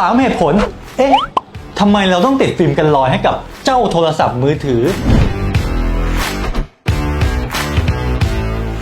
3 เหตุผล เอ๊ะทำไมเราต้องติดฟิล์มกันรอยให้กับเจ้าโทรศัพท์มือถือ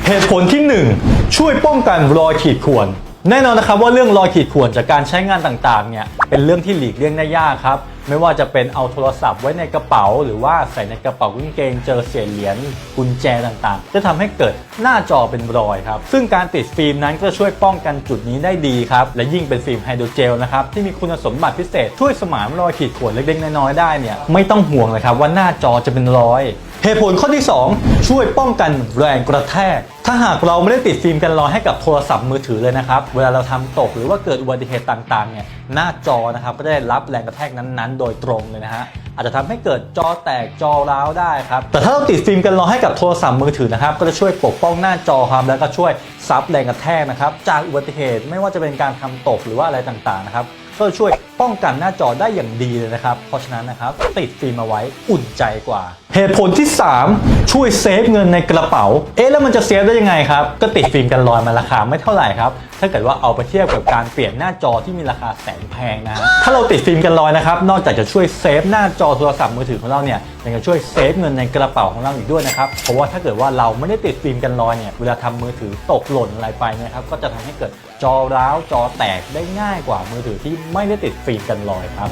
เหตุผลที่ 1 ช่วยป้องกันรอยขีดข่วน แน่นอนนะครับว่าเรื่องรอยขีดข่วนจากการใช้งานต่างๆเนี่ยเป็นเรื่องที่หลีกเลี่ยงได้ยากครับ ไม่ว่าจะเป็นเอาโทรศัพท์ไว้ในกระเป๋า หรือว่าใส่ในกระเป๋ากางเกงเจอเศษเหรียญกุญแจต่างๆ จะทำให้เกิดหน้าจอเป็นรอยครับ ซึ่งการติดฟิล์มนั้นก็ช่วยป้องกันจุดนี้ได้ดีครับ และยิ่งเป็นฟิล์มไฮโดรเจลนะครับที่มีคุณสมบัติพิเศษช่วยสมานรอยขีดข่วนเล็กๆน้อยๆได้เนี่ยไม่ต้องห่วงเลยครับว่าหน้าจอจะเป็นรอยเหตุผลข้อที่ 2 ช่วยป้องกันแรงกระแทก ถ้าหากเราไม่ได้ติดฟิล์มกันรอยให้กับโทรศัพท์มือถือเลยนะครับ เวลาเราทำตกหรือว่าเกิดอุบัติเหตุต่างๆเนี่ยหน้าจอนะครับก็ได้รับแรงกระแทกนั้นๆ โดยตรงเลยนะฮะอาจจะทำให้เกิดจอแตกจอร้าวได้ครับแต่ถ้าเราติดฟิล์มกันรอยให้กับโทรศัพท์มือถือนะครับก็จะช่วยปกป้องหน้าจอครับแล้วก็ช่วยซับแรงกระแทกนะครับจากอุบัติเหตุไม่ว่าจะเป็นการทำตกหรือว่าอะไรต่างๆนะครับก็ช่วยป้องกันหน้าจอได้อย่างดีเลยนะครับ เพราะฉะนั้นนะครับติดฟิล์มเอาไว้อุ่นใจกว่า เหตุผลที่ 3 ช่วยเซฟเงินในกระเป๋า เอ๊ะแล้วมันจะเซฟได้ยังไงครับ ก็ติดฟิล์มกันรอยมาราคาไม่เท่าไหร่ครับ ถ้าเกิดว่าเอาไปเทียบกับการเปลี่ยนหน้าจอที่มีราคาแสนแพงนะ ถ้าเราติดฟิล์มกันรอยนะครับ นอกจากจะช่วยเซฟหน้าจอโทรศัพท์มือถือของเราเนี่ยยังจะช่วยเซฟเงินในกระเป๋าของเราอีกด้วยนะครับ เพราะว่าถ้าเกิดว่าเราไม่ได้ติดฟิล์มกันรอยเนี่ย เวลาทำมือถือตกหล่นอะไรไปนะครับ ก็จะทำให้เกิดจอร้าวจอแตกได้ง่ายกว่ามือถือที่ไม่ได้ติดฟิล์มกันรอยครับ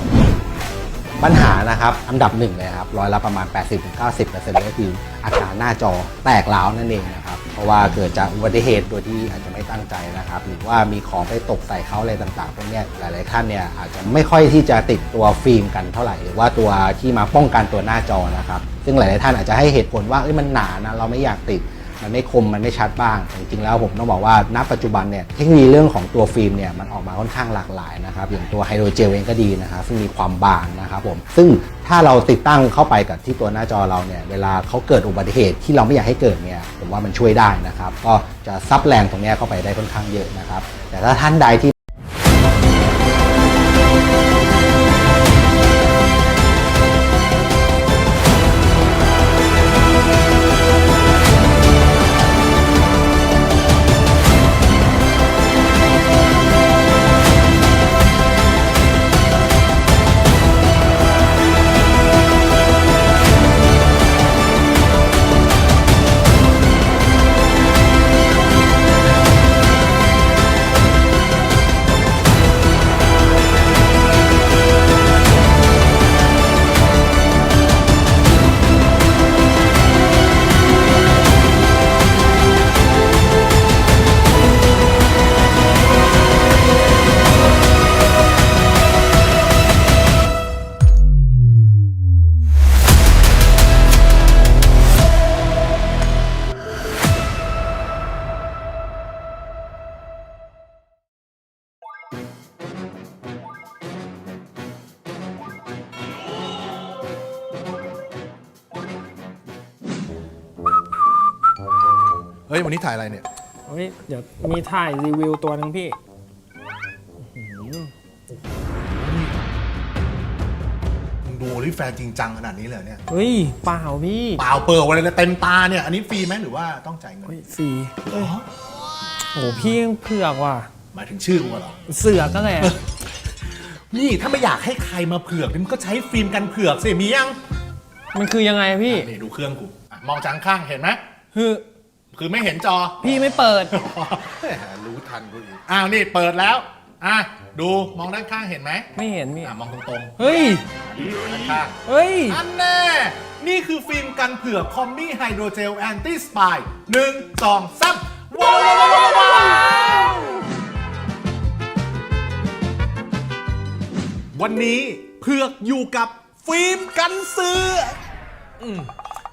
ปัญหานะครับ อันดับหนึ่งเลยครับร้อยละประมาณ 80-90%ก็คืออาการหน้าจอแตกร้าวนั่นเองนะครับเพราะว่าเกิดจากอุบัติเหตุโดยที่อาจจะไม่ตั้งใจนะครับ หรือว่ามีของไปตกใส่เขาอะไรต่างๆพวกนี้ยหลายๆท่านเนี่ยอาจจะไม่ค่อยที่จะติดตัวฟิล์มกันเท่าไหร่ หรือว่าตัวที่มาป้องกันตัวหน้าจอนะครับ ซึ่งหลายๆท่านอาจจะให้เหตุผลว่าเอ้ยมันหนานะเราไม่อยากติด มันไม่คมมันไม่ชัดบ้างแต่จริงๆแล้วผมต้องบอกว่าณปัจจุบันเนี่ยเทคโนโลยีเรื่องของตัวฟิล์มเนี่ยมันออกมาค่อนข้างหลากหลายนะครับอย่างตัวไฮโดรเจลเองก็ดีนะครับซึ่งมีความบางนะครับผมซึ่งถ้าเราติดตั้งเข้าไปกับที่ตัวหน้าจอเราเนี่ยเวลาเขาเกิดอุบัติเหตุที่เราไม่อยากให้เกิดเนี่ยผมว่ามันช่วยได้นะครับก็จะซับแรงตรงนี้เข้าไปได้ค่อนข้างเยอะนะครับแต่ถ้าท่านใดที่ ฮ้ย วันนี้ถ่ายอะไรเนี่ย เฮ้ยเดี๋ยวมีถ่ายรีวิวตัวหนึ่งพี่มึงดูโอลิแฟนจริงจังขนาดนี้เลยเนี่ย เฮ้ยเปล่าพี่เปล่าเปิดวันเลยเต็มตาเนี่ย อันนี้ฟรีไหมหรือว่าต้องจ่ายเงินเฮ้ยฟรีอ๋อโอ้โหพี่ยังเผือกว่ะ หมายถึงชื่อกูเหรอ เสือกก็แหละ นี่ถ้าไม่อยากให้ใครมาเผือกนี่มันก็ใช้ฟิล์มกันเผือกสิมียังมันคือยังไงอะพี่นี่ดูเครื่องกูอะมองจากข้างเห็นไหม คือ คือไม่เห็นจอ พี่ไม่เปิด แหมรู้ทันกูอีกอ้าวนี่เปิดแล้ว อะดูมองด้านข้างเห็นไหมไม่เห็นพี่อะมองตรงเฮ้ย ๆด้านข้างเฮ้ย อันแน่ นี่คือฟิล์มกันเผือกคอมมี่ไฮโดรเจลแอนตี้สปายหนึ่งสองสามว้าวว้าวว้าวว้าววันนี้เผือกอยู่กับฟิล์มกันเสืออืม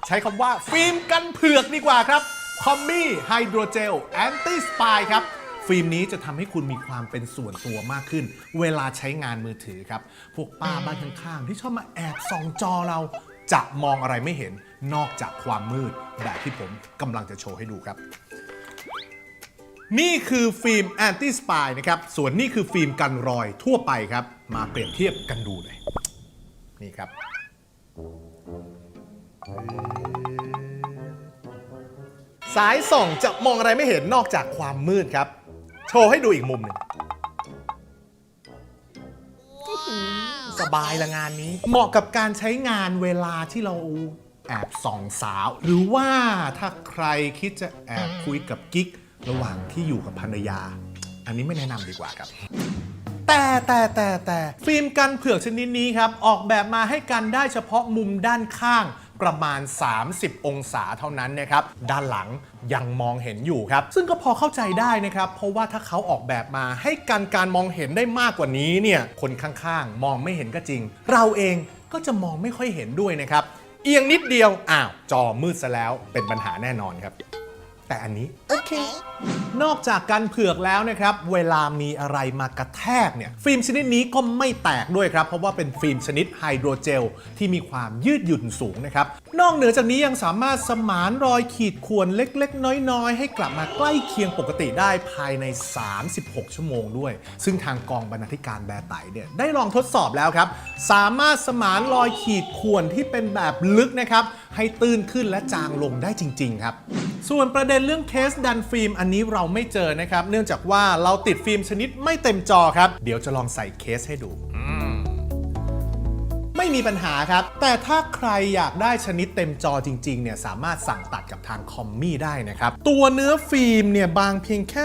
ใช้คำว่าฟิล์มกันเผือกดีกว่าครับ คอมมี่ไฮโดรเจลแอนตี้สปายครับ ฟิล์มนี้จะทำให้คุณมีความเป็นส่วนตัวมากขึ้น เวลาใช้งานมือถือครับ พวกป้าบ้านข้างๆ ที่ชอบมาแอบส่องจอเรา จะมองอะไรไม่เห็นนอกจากความมืด แบบที่ผมกำลังจะโชว์ให้ดูครับ นี่คือฟิล์มแอนตี้สปายนะครับ ส่วนนี่คือฟิล์มกันรอยทั่วไปครับ มาเปรียบเทียบกันดูเลย นี่ครับ สายส่องจะมองอะไรไม่เห็นนอกจากความมืดครับ โชว์ให้ดูอีกมุมหนึ่งสบายละงานนี้ เหมาะกับการใช้งานเวลาที่เราแอบส่องสาว หรือว่าถ้าใครคิดจะแอบคุยกับกิ๊ก ระหว่างที่อยู่กับภรรยา อันนี้ไม่แนะนำดีกว่าครับ แต่แต่แต่แต่ฟิล์มกันเผือกชนิดนี้ครับ ออกแบบมาให้กันได้เฉพาะมุมด้านข้าง ประมาณ 30 องศาเท่านั้นนะครับ ด้านหลังยังมองเห็นอยู่ครับ ซึ่งก็พอเข้าใจได้นะครับ เพราะว่าถ้าเขาออกแบบมาให้กันการมองเห็นได้มากกว่านี้เนี่ย คนข้างๆ มองไม่เห็นก็จริง เราเองก็จะมองไม่ค่อยเห็นด้วยนะครับ เอียงนิดเดียว อ้าว จอมืดซะแล้ว เป็นปัญหาแน่นอนครับ แต่อันนี้ โอเคนอกจากกันเผือกแล้วนะครับ เวลามีอะไรมากระแทกเนี่ย ฟิล์มชนิดนี้ก็ไม่แตกด้วยครับ เพราะว่าเป็นฟิล์มชนิดไฮโดรเจล ที่มีความยืดหยุ่นสูงนะครับ นอกเหนือจากนี้ยังสามารถสมานรอยขีดข่วนเล็กๆ น้อยๆ ให้กลับมาใกล้เคียงปกติได้ภายใน 36 ชั่วโมงด้วย ซึ่งทางกองบรรณาธิการแบร์ไตเนี่ยได้ลองทดสอบแล้วครับ สามารถสมานรอยขีดข่วนที่เป็นแบบลึกนะครับให้ตื้นขึ้นและจางลงได้จริง ๆ ครับ ส่วนประเด็นเรื่องเคสดันฟิล์มอันนี้เราไม่เจอนะครับ เนื่องจากว่าเราติดฟิล์มชนิดไม่เต็มจอครับ เดี๋ยวจะลองใส่เคสให้ดูไม่มีปัญหาครับ แต่ถ้าใครอยากได้ชนิดเต็มจอจริงๆ เนี่ยสามารถสั่งตัดกับทางคอมมี่ได้นะครับ ตัวเนื้อฟิล์มเนี่ยบางเพียงแค่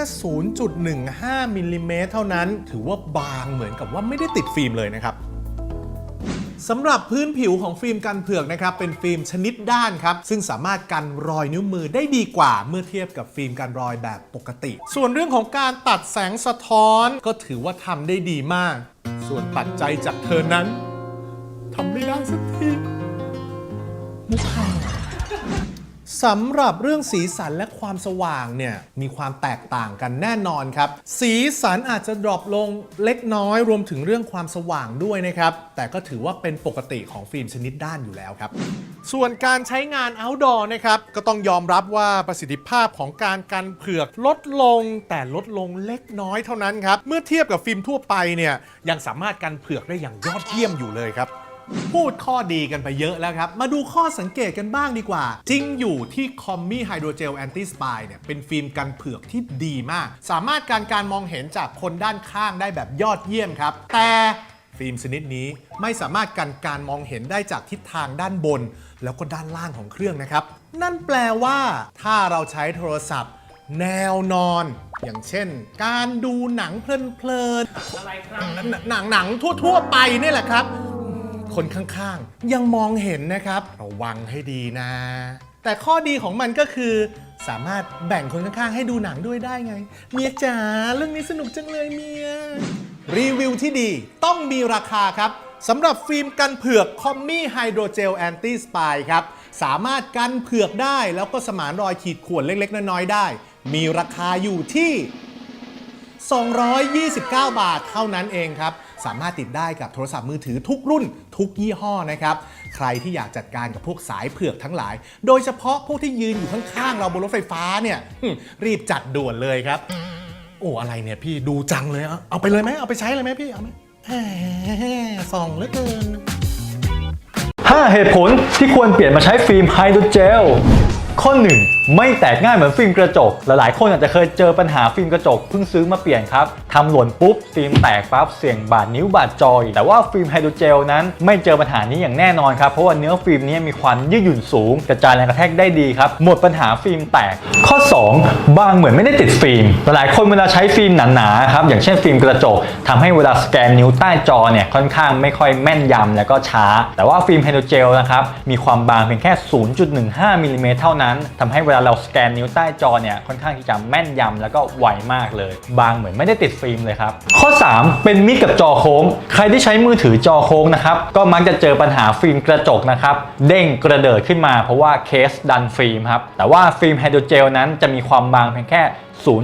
0.15มิลลิเมตรเท่านั้น ถือว่าบางเหมือนกับว่าไม่ได้ติดฟิล์มเลยนะครับ สำหรับพื้นผิวของฟิล์มกันเผือกนะครับเป็นฟิล์มชนิดด้านครับซึ่งสามารถกันรอยนิ้วมือได้ดีกว่าเมื่อเทียบกับฟิล์มกันรอยแบบปกติ ส่วนเรื่องของการตัดแสงสะท้อนก็ถือว่าทำได้ดีมาก ส่วนปัดใจจากเธอนั้นทำไม่ได้สักทีมุกห่า สำหรับเรื่องสีสันและความสว่างเนี่ยมีความแตกต่างกันแน่นอนครับ สีสันอาจจะดรอปลงเล็กน้อยรวมถึงเรื่องความสว่างด้วยนะครับ แต่ก็ถือว่าเป็นปกติของฟิล์มชนิดด้านอยู่แล้วครับ ส่วนการใช้งาน outdoor นะครับก็ต้องยอมรับว่าประสิทธิภาพของการกันเผือกลดลง แต่ลดลงเล็กน้อยเท่านั้นครับเมื่อเทียบกับฟิล์มทั่วไปเนี่ยยังสามารถกันเผือกได้อย่างยอดเยี่ยมอยู่เลยครับ พูดข้อดีกันไปเยอะแล้วครับ มาดูข้อสังเกตกันบ้างดีกว่า จริงอยู่ที่คอมมี่ไฮโดรเจลแอนติสปายเนี่ยเป็นฟิล์มกันเผือกที่ดีมาก สามารถการการมองเห็นจากคนด้านข้างได้แบบยอดเยี่ยมครับ แต่ฟิล์มชนิดนี้ไม่สามารถกันการมองเห็นได้จากทิศทางด้านบน แล้วก็ด้านล่างของเครื่องนะครับ นั่นแปลว่า ถ้าเราใช้โทรศัพท์ แนวนอน อย่างเช่น การดูหนังเพลินๆอะไรครับหนังหนังทั่ว ๆ ไปนี่แหละครับ คนข้างๆ ยังมองเห็นนะครับระวังให้ดีนะ แต่ข้อดีของมันก็คือ สามารถแบ่งคนข้างๆ ให้ดูหนังด้วยได้ไง เมียจ๋าเรื่องนี้สนุกจังเลยเมีย รีวิวที่ดีต้องมีราคาครับสำหรับฟิล์มกันเผือกคอมมี่ไฮโดรเจลแอนตี้สปายครับ สามารถกันเผือกได้แล้วก็สมานรอยขีดข่วนเล็ก ๆ น้อย ๆ ได้ มีราคาอยู่ที่ 229 บาทเท่านั้นเองครับ สามารถติดได้กับโทรศัพท์มือถือทุกรุ่น ทุกยี่ห้อนะครับ ใครที่อยากจัดการกับพวกสายเผือกทั้งหลาย โดยเฉพาะพวกที่ยืนอยู่ข้างๆเราบนรถไฟฟ้าเนี่ยรีบจัดด่วนเลยครับ โอ้อะไรเนี่ยพี่ดูจังเลยเอาเอาไปเลยไหมเอาไปใช้เลยไหมพี่เอาไหมแหมส่องเหลือเกิน 5 เหตุผลที่ควรเปลี่ยนมาใช้ฟิล์มไฮโดรเจล ข้อ 1 ไม่แตกง่ายเหมือนฟิล์มกระจก หลายๆ คนอาจจะเคยเจอปัญหาฟิล์มกระจกเพิ่งซื้อมาเปลี่ยนครับทำหล่นปุ๊บฟิล์มแตกปั๊บเสี่ยงบาดนิ้วบาดจอย แต่ว่าฟิล์มไฮโดรเจลนั้นไม่เจอปัญหานี้อย่างแน่นอนครับ เพราะว่าเนื้อฟิล์มนี้มีความยืดหยุ่นสูง กระจายแรงกระแทกได้ดีครับ หมดปัญหาฟิล์มแตก ข้อ 2 บางเหมือนไม่ได้ติดฟิล์ม หลายๆ คนเวลาใช้ฟิล์มหนาๆครับอย่างเช่นฟิล์มกระจกทำให้เวลาสแกนนิ้วใต้จอเนี่ยค่อนข้างไม่ค่อยแม่นยำแล้วก็ช้า แต่ว่าฟิล์มไฮโดรเจลนะครับมีความบางเพียงแค่ 0.15มิลลิเมตรเท่านั้นทำให้เวลาเราสแกนนิ้วใต้จอเนี่ยค่อนข้างที่จะแม่นยำแล้วก็ไวมากเลย บางเหมือนไม่ได้ติดฟิล์มเลยครับ ข้อ 3 เป็นมิตรกับจอโค้ง ใครที่ใช้มือถือจอโค้งนะครับก็มักจะเจอปัญหาฟิล์มกระจกนะครับเด้งกระเดิดขึ้นมาเพราะว่าเคสดันฟิล์มครับแต่ว่าฟิล์มไฮโดรเจลนั้นจะมีความบางเพียงแค่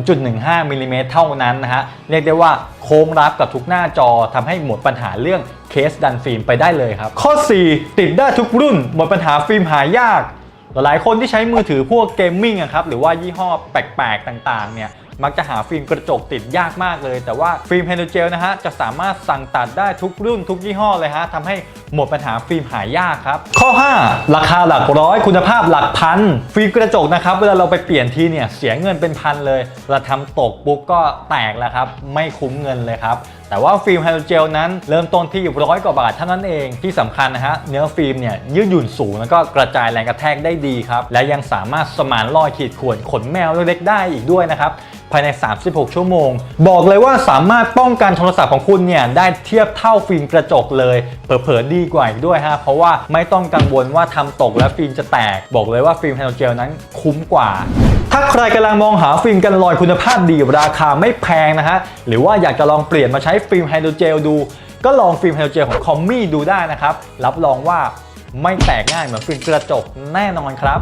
0.15มิลลิเมตรเท่านั้นนะฮะเรียกได้ว่าโค้งรับกับทุกหน้าจอทำให้หมดปัญหาเรื่องเคสดันฟิล์มไปได้เลยครับ ข้อ 4 ติดได้ทุกรุ่น หมดปัญหาฟิล์มหายาก หลายคนที่ใช้มือถือพวกเกมมิ่งครับหรือว่ายี่ห้อแปลกๆต่างๆเนี่ยมักจะหาฟิล์มกระจกติดยากมากเลย แต่ว่าฟิล์มไฮโดรเจลนะฮะจะสามารถสั่งตัดได้ทุกรุ่นทุกยี่ห้อเลยฮะทำให้หมดปัญหาฟิล์มหายากครับ ข้อ 5 ราคาหลักร้อย คุณภาพหลักพัน ฟิล์มกระจกนะครับ เวลาเราไปเปลี่ยนทีเนี่ยเสียเงินเป็นพันเลยเวลาทำตกปุ๊บก็แตกแล้วครับ ไม่คุ้มเงินเลยครับแต่ว่าฟิล์มไฮโดรเจลนั้นเริ่มต้นที่ร้อยกว่าบาทเท่านั้นเองที่สำคัญนะฮะเนื้อฟิล์มเนี่ยยืดหยุ่นสูงแล้วก็กระจายแรงกระแทกได้ดีครับและยังสามารถสมานรอยขีดข่วนขนแมวเล็กๆได้อีกด้วยนะครับภายใน 36 ชั่วโมง บอกเลยว่าสามารถป้องกันโทรศัพท์ของคุณเนี่ยได้เทียบเท่าฟิล์มกระจกเลย เผลอๆดีกว่าอีกด้วยฮะเพราะว่าไม่ต้องกังวลว่าทำตกแล้วฟิล์มจะแตก บอกเลยว่าฟิล์มไฮโดรเจลนั้นคุ้มกว่า ถ้าใครกำลังมองหาฟิล์มกันรอยคุณภาพดีราคาไม่แพงนะฮะ หรือว่าอยากจะลองเปลี่ยนมาใช้ฟิล์มไฮโดรเจลดู ก็ลองฟิล์มไฮโดรเจลของคอมมี่ดูได้นะครับ รับรองว่าไม่แตกง่ายเหมือนฟิล์มกระจกแน่นอนครับ